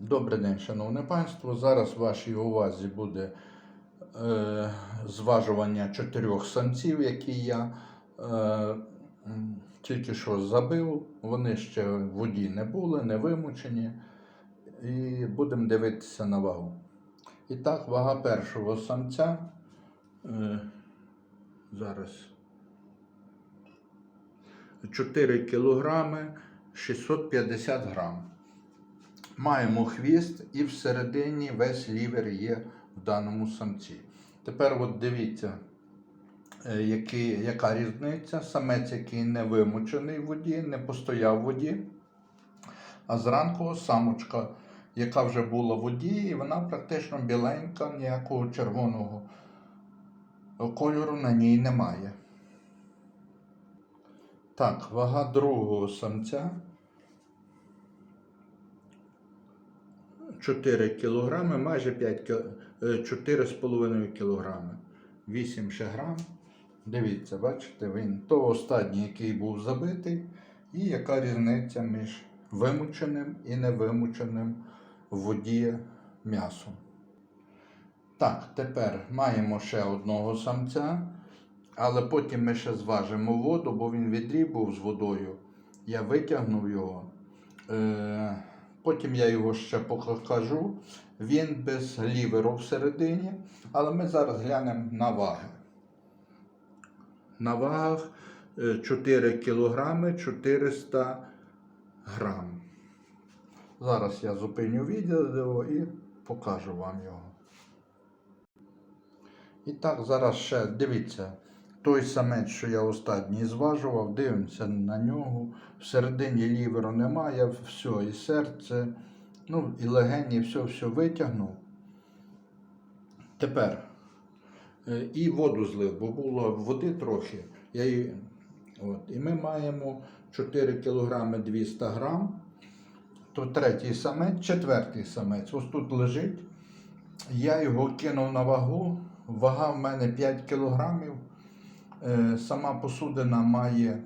Добрий день, шановне панство. Зараз в вашій увазі буде е, зважування чотирьох самців, які я е, тільки що забив. Вони ще в воді не були, не вимучені. І будемо дивитися на вагу. І так, вага першого самця. Е, зараз 4 кілограми 650 грам. Маємо хвіст і всередині весь лівер є в даному самці. Тепер от дивіться, е, який, яка різниця. Самець, який не вимучений в воді, не постояв в воді. А зранку самочка, яка вже була в воді, і вона практично біленька, ніякого червоного кольору на ній немає. Так, вага другого самця 4 кілограми, майже 5 кі... е, 4,5 кілограми. 8 ще грам. Дивіться, бачите, він то останній, який був забитий, і яка різниця між вимученим і невимученим в воді м'ясом. Так, тепер маємо ще одного самця, але потім ми ще зважимо воду, бо він в був з водою. Я витягнув його. Е, Потім я його ще покажу. Він без ліверу всередині, але ми зараз глянемо на ваги. На вагах е, 4 кілограми 400 грам. Зараз я зупиню відео і покажу вам його. І так, зараз ще дивіться. Той самець, що я останній зважував, дивимося на нього. Всередині ліверу немає, все, і серце, ну, і легені, все, все витягнув. Тепер е, і воду злив, бо було води трохи. Я її, от, і ми маємо 4 кг 200 грам. То третій самець, четвертий самець. Ось тут лежить. Я його кинув на вагу. Вага в мене 5 кілограмів. Е, Сама посудина має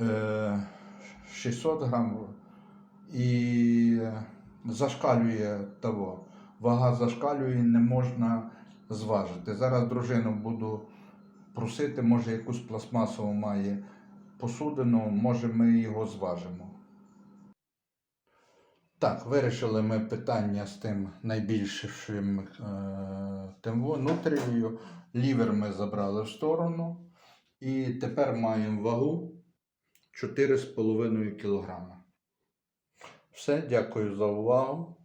е, 600 грамів і зашкалює того. Вага зашкалює, не можна зважити. Зараз дружину буду просити, може якусь пластмасову має посудину, може ми його зважимо. Так, вирішили ми питання з тим найбільшим е, тим внутрішньою. Лівер ми забрали в сторону. І тепер маємо вагу 4,5 кг. Все, дякую за увагу.